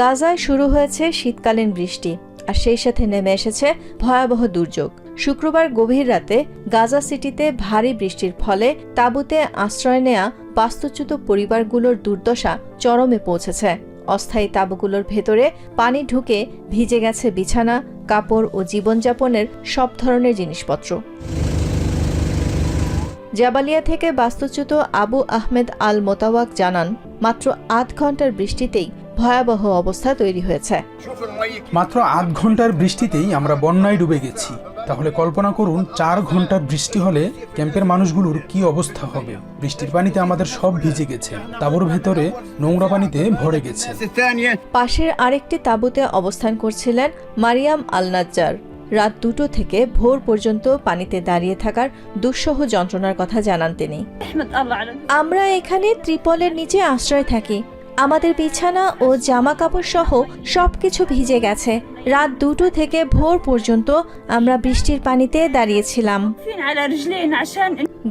গাজায় শুরু হয়েছে শীতকালীন বৃষ্টি, আর সেই সাথে নেমে এসেছে ভয়াবহ দুর্যোগ। শুক্রবার গভীর রাতে গাজা সিটিতে ভারী বৃষ্টির ফলে তাঁবুতে আশ্রয় নেয়া বাস্তুচ্যুত পরিবারগুলোর দুর্দশা চরমে পৌঁছেছে। অস্থায়ী তাঁবুগুলোর ভেতরে পানি ঢুকে ভিজে গেছে বিছানা, কাপড় ও জীবনযাপনের সব ধরনের জিনিসপত্র। জাবালিয়া থেকে বাস্তুচ্যুত আবু আহমেদ আল মোতাওয়াক জানান, মাত্র আধ ঘণ্টার বৃষ্টিতেই ভয়াবহ অবস্থা তৈরি হয়েছে। মাত্র আধ ঘণ্টার বৃষ্টিতেই আমরা বন্যায় ডুবে গেছি। তাহলে কল্পনা করুন চার ঘণ্টা বৃষ্টি হলে ক্যাম্পের মানুষগুলোর কি অবস্থা হবে? বৃষ্টির পানিতে আমাদের সব ভিজে গেছে। তাঁবুর ভেতরে নোংরা পানিতে ভরে গেছে। পাশের আরেকটি তাঁবুতে অবস্থান করছিলেন মারিয়াম আল নাজার রাত দুটো থেকে ভোর পর্যন্ত পানিতে দাঁড়িয়ে থাকার দুঃসহ যন্ত্রণার কথা জানান তিনি। আমরা এখানে ত্রিপলের নিচে আশ্রয় থাকি। আমাদের বিছানা ও জামা কাপড় সহ সব কিছু ভিজে গেছে। রাত দুটো থেকে ভোর পর্যন্ত আমরা বৃষ্টির পানিতে দাঁড়িয়েছিলাম।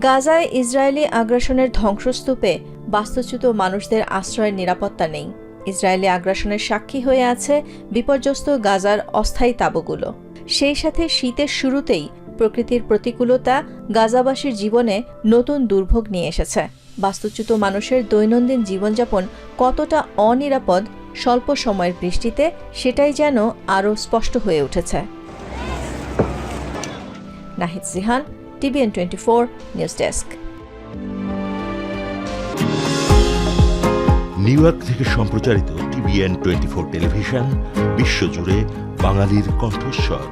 গাজায় ইসরায়েলি আগ্রাসনের ধ্বংসস্তূপে বাস্তুচ্যুত মানুষদের আশ্রয়ের নিরাপত্তা নেই। ইসরায়েলি আগ্রাসনের সাক্ষী হয়ে আছে বিপর্যস্ত গাজার অস্থায়ী তাবুগুলো। সেই সাথে শীতের শুরুতেই প্রকৃতির প্রতিকূলতা গাজাবাসীর জীবনে নতুন দুর্ভোগ নিয়ে এসেছে। বাস্তুচ্যুত মানুষের দৈনন্দিন জীবনযাপন কতটা অনিরাপদ স্বল্প সময়ের বৃষ্টিতে সেটাই যেন আরও স্পষ্ট হয়ে উঠেছে। Nahid Jihan TVN twenty four news desk. New York থেকে সম্প্রচারিত টিভিএন টোয়েন্টি ফোর টেলিভিশন বিশ্বজুড়ে বাঙালির কণ্ঠস্বর।